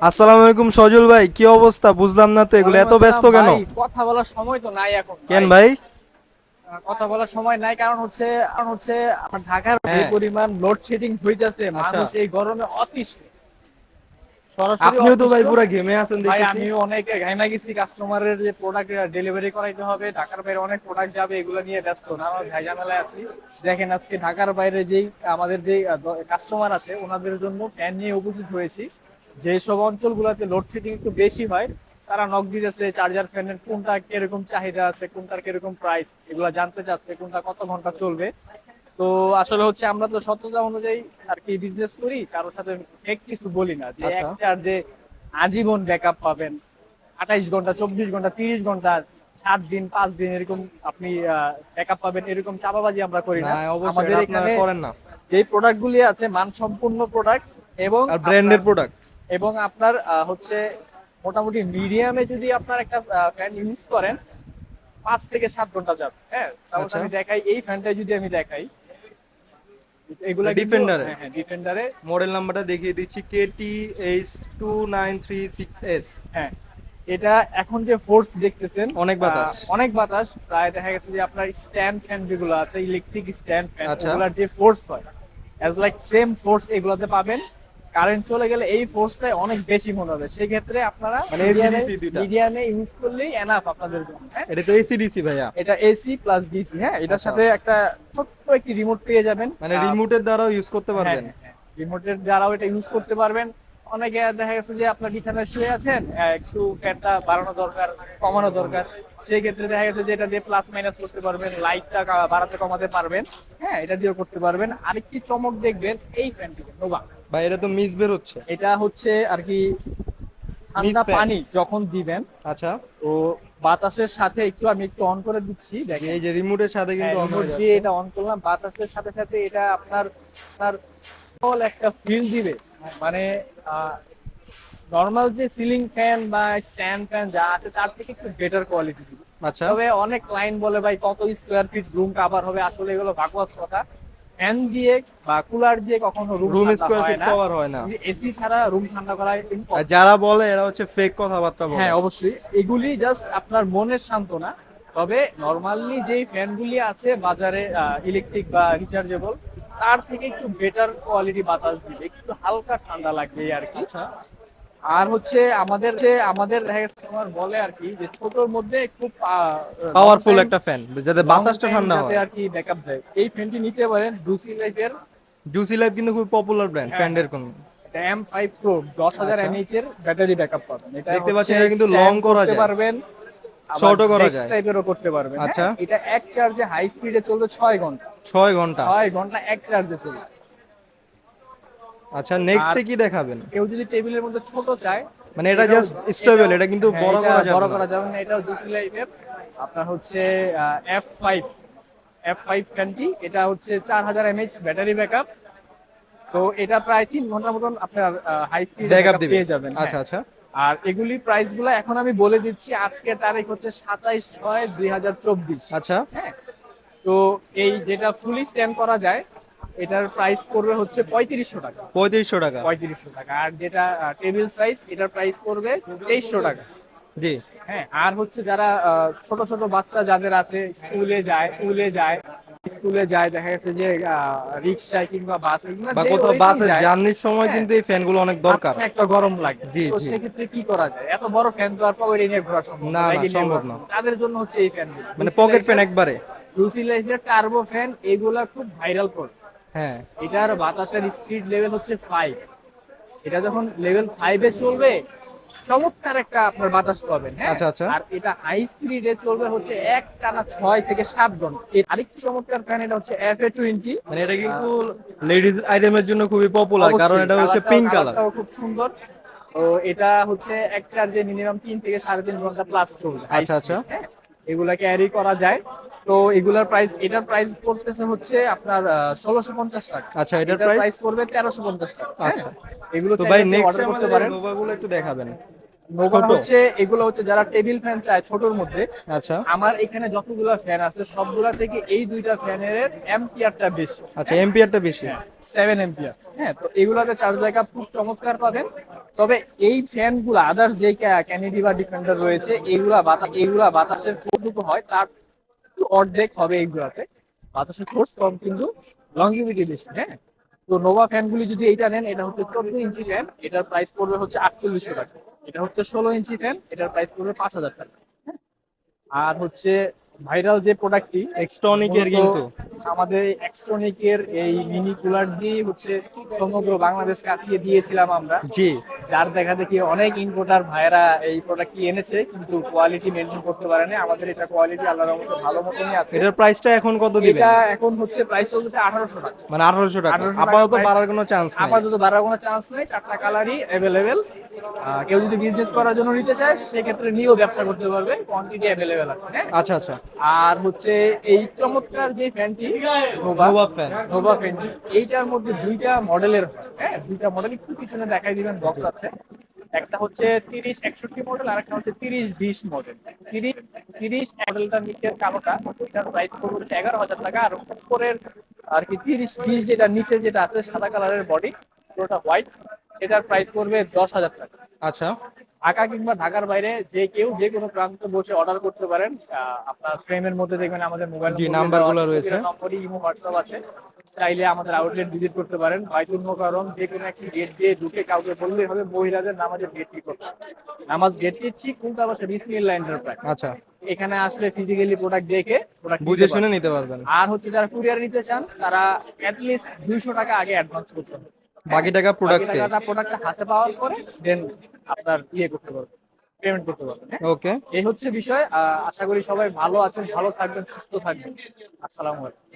আসসালামু আলাইকুম সজল ভাই কি অবস্থা? বুঝলাম না তো এগুলো এত ব্যস্ত কেন? কথা বলার সময় তো নাই এখন কেন ভাই? কথা বলার সময় নাই কারণ হচ্ছে কারণ হচ্ছে আমার ঢাকার যে হ্যাঁ। পরিমাণ লোডশেডিং হইতেছে মানুষ এই গরমে অতিষ্ঠ। আপনিও তো ভাই পুরো ঘেমে আছেন দেখতেছি। আমিও অনেক গেছি কাস্টমারের যে প্রোডাক্ট ডেলিভারি করাইতে হবে ঢাকার বাইরে অনেক প্রোডাক্ট যাবে এগুলো নিয়ে ব্যস্ত না আমার আছি। দেখেন আজকে ঢাকার বাইরে যেই আমাদের যে কাস্টমার আছে ওনাদের জন্য ফ্যান নিয়ে উপস্থিত হয়েছি। যে সব অঞ্চলগুলোতে লোডশেডিং একটু বেশি হয় তারা নক দিতেছে চার্জার ফ্যানের কোনটা কীরকম চাহিদা আছে কোনটার কীরকম প্রাইস এগুলো জানতে চাচ্ছে কোনটা কত ঘণ্টা চলবে। তো আসলে হচ্ছে আমরা তো সত্যতা অনুযায়ী আর কি বিজনেস করি কারোর সাথে ফেক কিছু বলি না। যে আচ্ছা। এক চার্জে আজীবন ব্যাকআপ পাবেন আঠাইশ ঘণ্টা চব্বিশ ঘণ্টা তিরিশ ঘণ্টা সাত দিন পাঁচ দিন এরকম আপনি ব্যাকআপ পাবেন এরকম চাপাবাজি আমরা করি না। আমাদের এখানে করেন না। যে প্রোডাক্ট গুলি আছে মানসম্পন্ন প্রোডাক্ট এবং আর ব্র্যান্ডের প্রোডাক্ট এবং আপনার হচ্ছে মোটামুটি মিডিয়ামে যদি আপনার একটা ফ্যান ইউজ করেন পাঁচ থেকে সাত ঘণ্টা যাবে হ্যাঁ আচ্ছা। আমি দেখাই এই ফ্যানটা যদি আমি দেখাই এগুলা Defender হ্যাঁ ডিফেন্ডারে মডেল নাম্বারটা দেখিয়ে দিচ্ছি KT H two nine three six S হ্যাঁ এটা এখন যে ফোর্স দেখতেছেন অনেক বাতাস। অনেক বাতাস প্রায় দেখা গেছে যে আপনার স্ট্যান্ড ফ্যান যেগুলো আছে ইলেকট্রিক স্ট্যান্ড ফ্যান আচ্ছা। ওগুলার যে ফোর্স হয় অ্যাজ লাইক সেম ফোর্স এগুলোতে পাবেন কারেন্ট চলে গেলে এই ফোর্সটাই অনেক বেশি মনে হবে। সেক্ষেত্রে আপনারা মানে মিডিয়ামে ইউজ করলেই এনাফ আপনাদের জন্য হ্যাঁ? এটা তো এসি ডিসি ভাইয়া। এটা এসি প্লাস ডিসি হ্যাঁ? এটার আচ্ছা। সাথে একটা ছোট্ট একটি রিমোট পেয়ে যাবেন। মানে রিমোটের দ্বারাও ইউজ করতে পারবেন। রিমোটের দ্বারাও এটা ইউজ করতে পারবেন। অনেকে দেখা গেছে যে আপনার বিছানায় শুয়ে আছেন একটু ফ্যানটা বাড়ানো দরকার কমানো দরকার। সেই ক্ষেত্রে দেখা গেছে যে এটা দিয়ে প্লাস মাইনাস করতে পারবেন লাইটটা বাড়াতে কমাতে পারবেন হ্যাঁ? এটা দিয়েও করতে পারবেন। আরেকটি চমক দেখবেন এই ফ্যানটিকে নোভা। ভাই এটা তো মিস বের হচ্ছে। এটা হচ্ছে আর কি ঠান্ডা পানি যখন দিবেন। আচ্ছা। তো বাতাসের সাথে একটু আমি একটু অন করে দিচ্ছি দেখেন। এই যে রিমোটের সাথে কিন্তু on হয়ে। দিয়ে এটা অন করলাম। বাতাসের সাথে সাথে এটা আপনার আপনার একটা ফিল দিবে। মানে নর্মাল যে সিলিং ফ্যান বা স্ট্যান্ড ফ্যান যা আছে তার থেকে একটু বেটার কোয়ালিটি দিবে। আচ্ছা। তবে অনেক ক্লায়েন্ট বলে ভাই কত স্কোয়ার ফিট রুম কাভার হবে? আসলে এগুলো ভাকুয়াস কথা। ফ্যান দিয়ে বা কুলার দিয়ে কখনো রুম স্কোয়ার ফিট না। কভার হয় না। এসি ছাড়া রুম ঠান্ডা করা যারা বলে এরা হচ্ছে ফেক কথাবার্তা বলে। হ্যাঁ অবশ্যই। এগুলি জাস্ট আপনার মনের সান্ত্বনা। তবে নর্মালি যেই ফ্যানগুলি আছে বাজারে ইলেকট্রিক বা রিচার্জেবল তার থেকে একটু বেটার কোয়ালিটি বাতাস দিবে। একটু হালকা ঠান্ডা লাগবে আর কি। আচ্ছা। আর হচ্ছে আমাদের যে আমাদের আমার বলে আর কি যে ছোটর মধ্যে খুব পাওয়ারফুল একটা ফ্যান যাতে বাতাসটা ঠান্ডা হয় আর কি ব্যাকআপ দেয় এই ফ্যানটি নিতে পারেন জুসি লাইফের জুসি লাইফ কিন্তু খুব পপুলার ব্র্যান্ড ফ্যান্ডের কোন এম ফাইভ প্রো দশ হাজার আচ্ছা। এমএইচ এর ব্যাটারি ব্যাকআপ পাবেন এটা দেখতে পাচ্ছি হচ্ছে এটা কিন্তু লং করা যায়। পারবেন Short ও করা যায়। টাইপেরও করতে পারবেন আচ্ছা। হ্যাঁ? এটা এক চার্জে হাই স্পিডে চলবে ছয় ঘণ্টা ছয় ঘণ্টা ছয় ঘণ্টা এক চার্জে চলবে আচ্ছা নেক্সটে কি দেখাবেন? কেউ যদি টেবিলের মধ্যে ছোট চায় মানে এটা জাস্ট স্টেবল এটা কিন্তু হ্যাঁ, বড় করা যাবে বড়। করা যাবে না এটাও জুসি লাইফের আপনার হচ্ছে এফ ফাইভ এফ ফাইভ ফ্যানটি এটা হচ্ছে চার হাজার এমএইচ ব্যাটারি ব্যাকআপ তো এটা প্রায় তিন ঘণ্টার মতন আপনার হাই স্পিড ব্যাকআপ পেয়ে যাবেন আচ্ছা হ্যাঁ। আচ্ছা আর এগুলি প্রাইসগুলো এখন আমি বলে দিচ্ছি আজকের তারিখ হচ্ছে সাতাইশ ছয় দুই হাজার চব্বিশ। আচ্ছা। হ্যাঁ। তো এই যেটা ফুলি স্ট্যান্ড করা যায় এটার প্রাইস পড়বে হচ্ছে পঁয়ত্রিশশো টাকা। পঁয়ত্রিশশো টাকা। পঁয়ত্রিশশো টাকা। আর যেটা টেবিল সাইজ এটার প্রাইস পড়বে তেইশশো টাকা। জি। হ্যাঁ আর হচ্ছে যারা ছোট ছোট বাচ্চা যাদের আছে স্কুলে যায় স্কুলে যায় স্কুলে যায় দেখা গেছে যে রিক্সায় কিংবা বাসে বা কোথাও বাসে জার্নির সময় হ্যাঁ। কিন্তু এই ফ্যানগুলো অনেক দরকার। আচ্ছা, একটা গরম লাগে। জি, তো সেক্ষেত্রে কি করা যায়? এত বড় ফ্যান তো আর পকেটে নিয়ে ঘোরা সম্ভব না, না, সম্ভব না। তাদের জন্য হচ্ছে এই ফ্যান মানে পকেট ফ্যান একবারে। জুসি লাইফের টার্বো ফ্যান এগুলা খুব ভাইরাল করে। হ্যাঁ এটার বাতাসের স্পিড লেভেল হচ্ছে ফাইভ এটা যখন লেভেল ফাইভে চলবে চমৎকার একটা আপনার বাতাস পাবেন হ্যাঁ? আচ্ছা, আচ্ছা। আর এটা হাই স্পিডে চলবে হচ্ছে এক টানা ছয় থেকে সাত ঘণ্টা। এর আরেকটি চমৎকার ফ্যান এটা হচ্ছে এফ এ টোয়েন্টি মানে এটা কিন্তু লেডিজ আইটেমের জন্য খুবই পপুলার কারণ এটা হচ্ছে পিঙ্ক কালার খুব সুন্দর। তো এটা হচ্ছে এক চার্জে মিনিমাম তিন থেকে সাড়ে তিন ঘণ্টা প্লাস চলবে। আচ্ছা, আচ্ছা। হ্যাঁ? এগুলা ক্যারি করা যায়। তো এগুলার প্রাইস এটার প্রাইস পড়তেছে হচ্ছে আপনার ষোলোশো পঞ্চাশ টাকা। আচ্ছা এটার প্রাইস পড়বে তেরোশো পঞ্চাশ টাকা হ্যাঁ? আচ্ছা। এগুলো তো ভাই নেক্সট করতে পারেন। নোভাগুলো একটু দেখাবেন। নোভা হচ্ছে এগুলো হচ্ছে যারা টেবিল ফ্যান চায় ছোটর মধ্যে। আচ্ছা। আমার এখানে যতগুলো ফ্যান আছে সবগুলা থেকে এই দুইটা ফ্যানের এম্পিয়ারটা বেশি। আচ্ছা এম্পিয়ারটা বেশি। সেভেন এম্পিয়ার হ্যাঁ তো এগুলাতে চার্জ ব্যাকআপ খুব চমৎকার পাবেন। তবে এই ফ্যানগুলা আদার্স যে ক্যানেডি বা ডিফেন্ডার রয়েছে এইগুলা বাতাস এইগুলা বাতাসের ফোর্সটুকু হয় তার অর্ধেক হবে এইগুলাতে। বাতাসের ফোর্স কম, কিন্তু লংজিভিটি বেশি হ্যাঁ? তো নোভা ফ্যানগুলি যদি এইটা নেন, এটা হচ্ছে চোদ্দ ইঞ্চি ফ্যান এটার প্রাইস পড়বে হচ্ছে আটচল্লিশশো টাকা। এটা হচ্ছে ষোলো ইঞ্চি ফ্যান এটার প্রাইস পড়বে পাঁচ হাজার টাকা হ্যাঁ? আর হচ্ছে ভাইরাল যে প্রোডাক্টটি এক্সট্রনিকের কিন্তু। আমাদের এক্সট্রনিকের এই মিনি কুলার দিয়ে হচ্ছে সমগ্র বাংলাদেশ কাটিয়ে দিয়েছিলাম আমরা। জি। যার দেখা দেখি অনেক ইনভোটার ভাইরা এই প্রোডাক্টটি এনেছে কিন্তু কোয়ালিটি মেনটেন করতে পারেনি। আমাদের এটা কোয়ালিটি আল্লাহর রহমতে ভালো মতনই আছে। এটার প্রাইসটা এখন কত দিবেন? এটা এখন হচ্ছে প্রাইস চলতেছে আঠারোশো টাকা। মানে আঠারোশো টাকা। 1800 টাকা আপাতত বাড়ার কোনো চান্স নেই। আপাতত বাড়ার কোনো চান্স নেই। চারটা কালারই অ্যাভেলেবেল কেউ যদি বিজনেস করার জন্য নিতে চায় সেক্ষেত্রে নিয়েও ব্যবসা করতে পারবে। কোয়ান্টিটি অ্যাভেলেবেল আছে হ্যাঁ? আচ্ছা আচ্ছা। আর হচ্ছে এই চমৎকার যে ফ্যানটি নোভা ফ্যান নোভা ফ্যানটি এইটার মধ্যে দুইটা মডেলের হয় দুইটা মডেল একটু পিছনে দেখাই দিবেন বক্স আছে। একটা হচ্ছে তিরিশ একষট্টি মডেল আর একটা হচ্ছে তিরিশ বিশ মডেল তিরিশ তিরিশ মডেলটার নিচের কালোটা ওইটার প্রাইস পড়বে হচ্ছে এগারো হাজার টাকা আর উপরের আর কি তিরিশ বিশ যেটা নিচে যেটা আছে সাদা কালারের বডি পুরোটা হোয়াইট এটার প্রাইস পড়বে দশ হাজার টাকা। আচ্ছা। ঢাকা কিংবা ঢাকার বাইরে যে কেউ যে কোনো প্রান্তে বসে অর্ডার করতে পারেন। আপনার ফ্রেমের মধ্যে দেখবেন আমাদের মোবাইল নাম্বারগুলো রয়েছে। নম্বরই ইমো হোয়াটসঅ্যাপ আছে। চাইলে আমাদের আউটলেট ভিজিট করতে পারেন। বাইতুল মোকারম যে কোনো একটি গেট দিয়ে ঢুকে কাউকে বললেই হবে মহিলাদের নামাজের গেট কি করতে। নামাজ গেট ঠিক উল্টা পাশে বিসমিল্লাহ এন্টারপ্রাইজ আচ্ছা। এখানে আসলে ফিজিক্যালি প্রোডাক্ট দেখে প্রোডাক্ট বুঝে শুনে নিতে পারবেন। আর হচ্ছে যারা কুরিয়ার নিতে চান তারা অ্যাটলিস্ট দুইশো টাকা আগে অ্যাডভান্স করতে হবে। বাকি টাকা প্রোডাক্ট প্রোডাক্টে টাকাটা প্রোডাক্টটা হাতে পাওয়ার পরে দেন আপনার ইয়ে করতে পারবেন পেমেন্ট করতে পারবেন হ্যাঁ? ওকে এই হচ্ছে বিষয়। আশা করি সবাই ভালো আছেন ভালো থাকবেন সুস্থ থাকবেন। আসসালামু আলাইকুম।